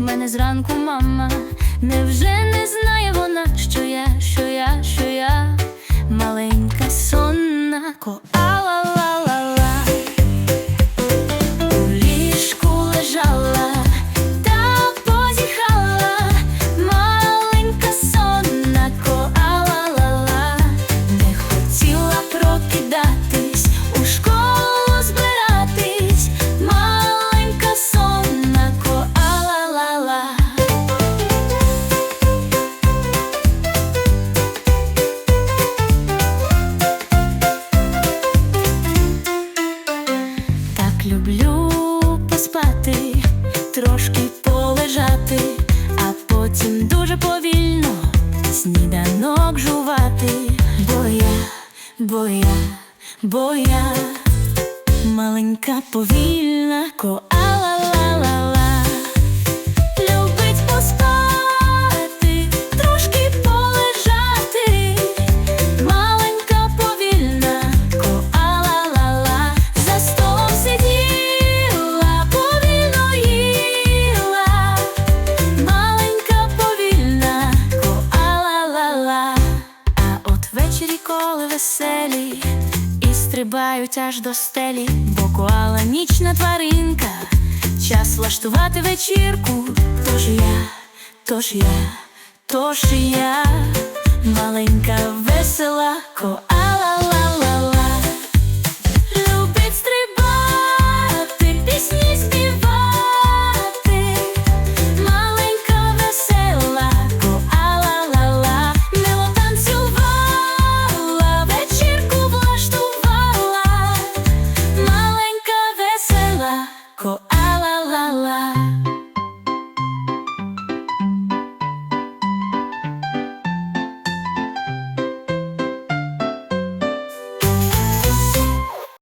Будить мене зранку, мама. Невже не знає вона, що я, що я, що я маленька сонна ко. Так люблю поспати, трошки полежати, а потім дуже повільно сніданок жувати. Бо я, бо я, бо я маленька повільна коала ввечері, коли веселі і стрибають аж до стелі, бо коала нічна тваринка. Час влаштувати вечірку, тож я, тож я, тож я, маленька весела коала.